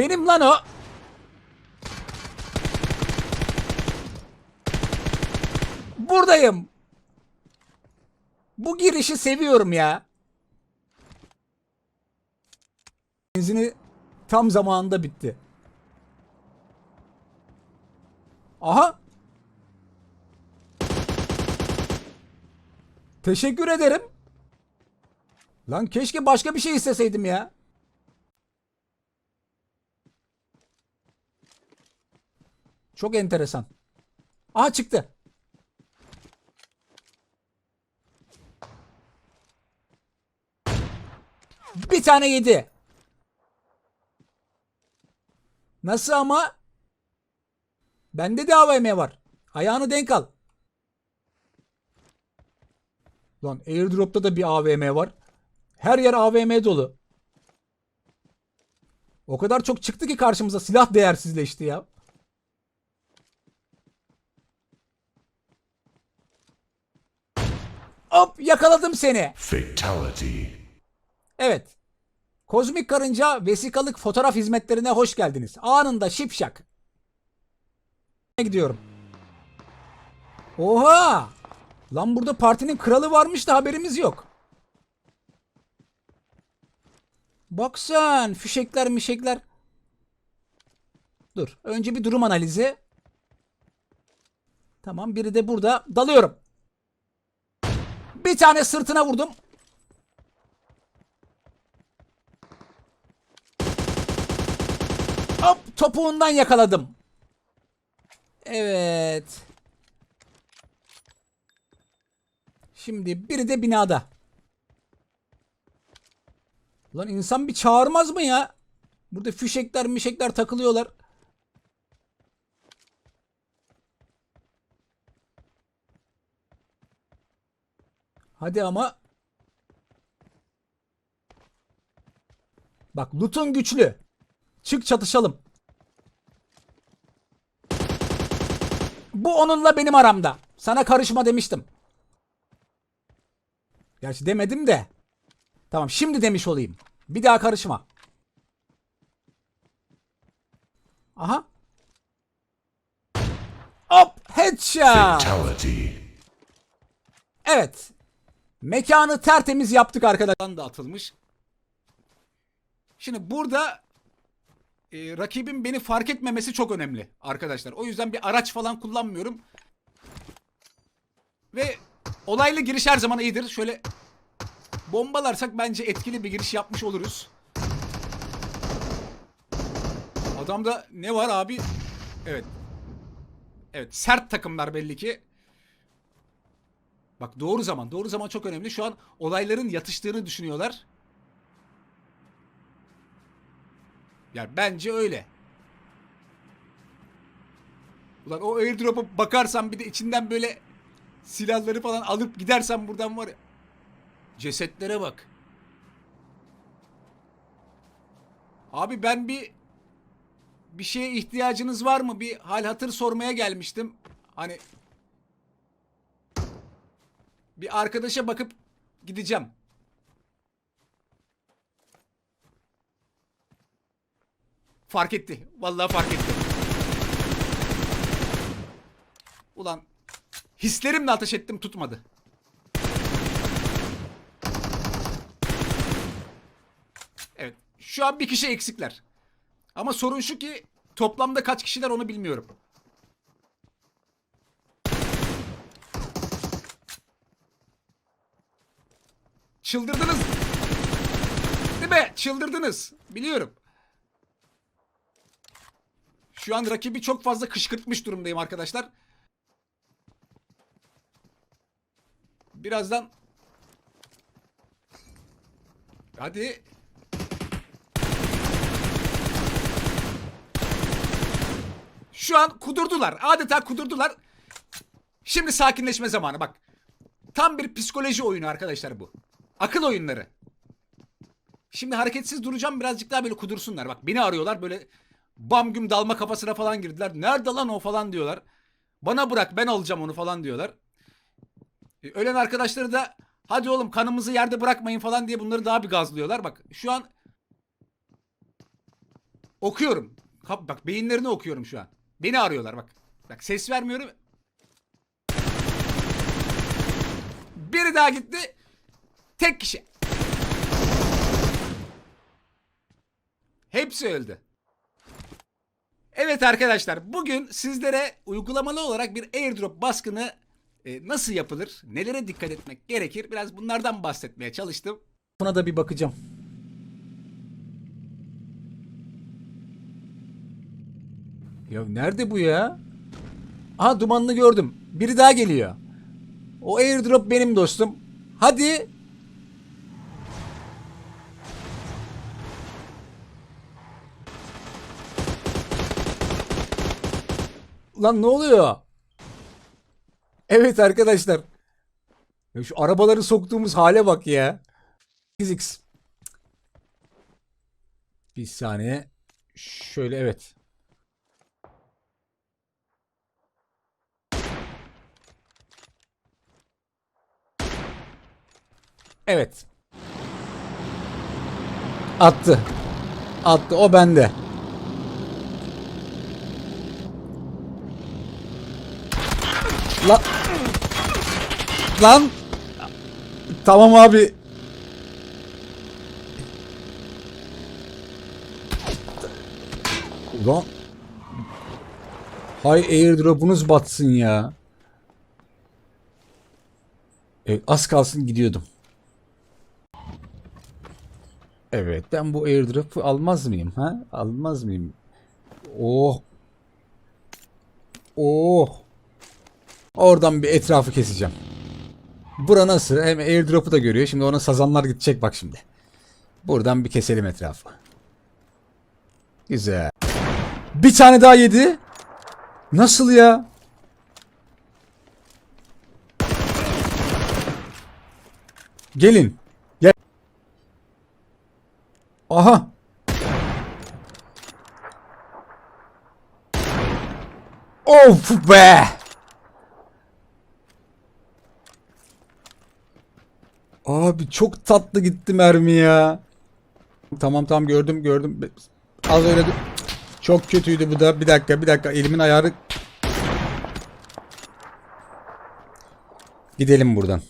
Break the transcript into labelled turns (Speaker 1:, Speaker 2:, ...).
Speaker 1: Benim lan o. Buradayım. Bu girişi seviyorum ya. Benzini tam zamanında bitti. Aha. Teşekkür ederim. Lan keşke başka bir şey isteseydim ya. Çok enteresan. Aha çıktı. Bir tane yedi. Nasıl ama? Bende de AVM var. Ayağını denk al. Lan airdrop'ta da bir AVM var. Her yer AVM dolu. O kadar çok çıktı ki karşımıza silah değersizleşti ya. Hop yakaladım seni.
Speaker 2: Fatality.
Speaker 1: Evet. Kozmik Karınca vesikalık fotoğraf hizmetlerine hoş geldiniz. Anında şipşak. Gidiyorum. Oha! Lan burada partinin kralı varmış da haberimiz yok. Bak sen fişekler mişekler. Dur. Önce bir durum analizi. Tamam biri de burada. Dalıyorum. Bir tane sırtına vurdum. Hop topuğundan yakaladım. Evet. Şimdi biri de binada. Lan insan bir çağırmaz mı ya? Burada fişekler mişekler takılıyorlar. Hadi ama. Bak loot'un güçlü. Çık çatışalım. Bu onunla benim aramda. Sana karışma demiştim. Gerçi demedim de. Tamam şimdi demiş olayım. Bir daha karışma. Aha. Hop headshot.
Speaker 2: Fatality.
Speaker 1: Evet. Mekanı tertemiz yaptık arkadaşlar. da atılmış. Şimdi burada e, rakibin beni fark etmemesi çok önemli arkadaşlar. O yüzden bir araç falan kullanmıyorum. Ve olaylı giriş her zaman iyidir. Şöyle bombalarsak bence etkili bir giriş yapmış oluruz. Adamda ne var abi? Evet. Evet sert takımlar belli ki. Bak doğru zaman. Doğru zaman çok önemli. Şu an olayların yatıştığını düşünüyorlar. Yani bence öyle. Ulan o airdrop'a bakarsam bir de içinden böyle silahları falan alıp gidersem buradan var ya. Cesetlere bak. Abi ben bir bir şeye ihtiyacınız var mı? Bir hal hatır sormaya gelmiştim. Hani bir arkadaşa bakıp gideceğim. Fark etti. Vallahi fark etti. Ulan hislerimle ateş ettim tutmadı. Evet. Şu an bir kişi eksikler. Ama sorun şu ki toplamda kaç kişiler onu bilmiyorum. Çıldırdınız. Değil mi? Çıldırdınız. Biliyorum. Şu an rakibi çok fazla kışkırtmış durumdayım arkadaşlar. Birazdan Hadi. Şu an kudurdular. Adeta kudurdular. Şimdi sakinleşme zamanı bak. Tam bir psikoloji oyunu arkadaşlar bu. Akıl oyunları. Şimdi hareketsiz duracağım birazcık daha böyle kudursunlar. Bak beni arıyorlar böyle bam güm dalma kafasına falan girdiler. Nerede lan o falan diyorlar. Bana bırak ben alacağım onu falan diyorlar. E, Ölen arkadaşları da hadi oğlum kanımızı yerde bırakmayın falan diye bunları daha bir gazlıyorlar. Bak şu an Okuyorum. Bak beyinlerini okuyorum şu an. Beni arıyorlar bak. Bak ses vermiyorum. Biri daha gitti. Tek kişi. Hepsi öldü. Evet arkadaşlar bugün sizlere uygulamalı olarak bir airdrop baskını e, nasıl yapılır, nelere dikkat etmek gerekir biraz bunlardan bahsetmeye çalıştım. Buna da bir bakacağım. Ya nerede bu ya? Aha dumanını gördüm. Biri daha geliyor. O airdrop benim dostum. Hadi. Lan ne oluyor? Evet arkadaşlar. Ya şu arabaları soktuğumuz hale bak ya. 8x. Bir saniye. Şöyle evet. Evet. Attı. Attı. O bende. Lan. Lan. Tamam abi. Ulan. Hay airdrop'unuz batsın ya. Evet, az kalsın gidiyordum. Evet ben bu airdrop'u almaz mıyım ha? Almaz mıyım? Oh. Oh. Oradan bir etrafı keseceğim. Bura nasıl? Hem airdrop'u da görüyor. Şimdi ona sazanlar gidecek bak şimdi. Buradan bir keselim etrafı. Güzel. Bir tane daha yedi. Nasıl ya? Gelin. Gel. Aha. Of be. Abi çok tatlı gitti mermi ya. Tamam tamam gördüm gördüm. Az öyle çok kötüydü bu da. Bir dakika bir dakika elimin ayarı. Gidelim buradan.